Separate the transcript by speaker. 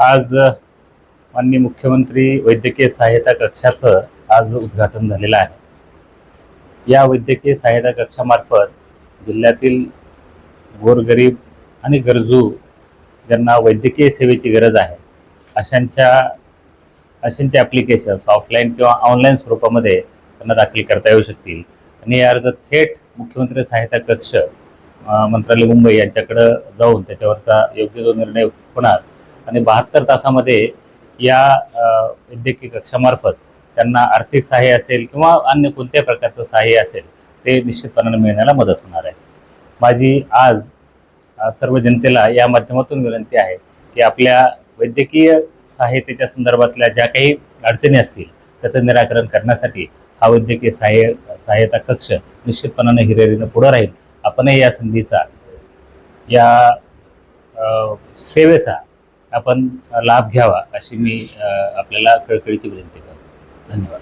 Speaker 1: आज माननीय मुख्यमंत्री वैद्यकीय सहायता कक्षाचं आज उद्घाटन झालेलं आहे. या वैद्यकीय सहायता कक्षामार्फत जिल्ह्यातील गोरगरीब आणि गरजू ज्यांना वैद्यकीय सेवेची गरज आहे अशांच्या अशांचे ॲप्लिकेशन्स ऑफलाईन किंवा ऑनलाईन स्वरूपामध्ये त्यांना दाखल करता येऊ शकतील. आणि हे अर्ज थेट मुख्यमंत्री सहायता कक्ष मंत्रालय मुंबई यांच्याकडं जाऊन त्याच्यावरचा योग्य जो निर्णय होणार आणि बहात्तर तासामध्ये या वैद्यकीय कक्षामार्फत त्यांना आर्थिक सहाय्य असेल किंवा अन्य कोणत्या प्रकारचं सहाय्य असेल ते निश्चितपणाने मिळण्याला मदत होणार आहे. माझी आज सर्व जनतेला या माध्यमातून विनंती आहे की आपल्या वैद्यकीय सहाय्यतेच्या संदर्भातल्या ज्या काही अडचणी असतील त्याचं निराकरण करण्यासाठी हा वैद्यकीय सहाय्य सहायता कक्ष निश्चितपणाने हिरेरीनं पुढं राहील. आपणही या संधीचा या सेवेचा आपण लाभ घ्यावा अशी मी आपल्याला कळकळीची विनंती करतो. धन्यवाद.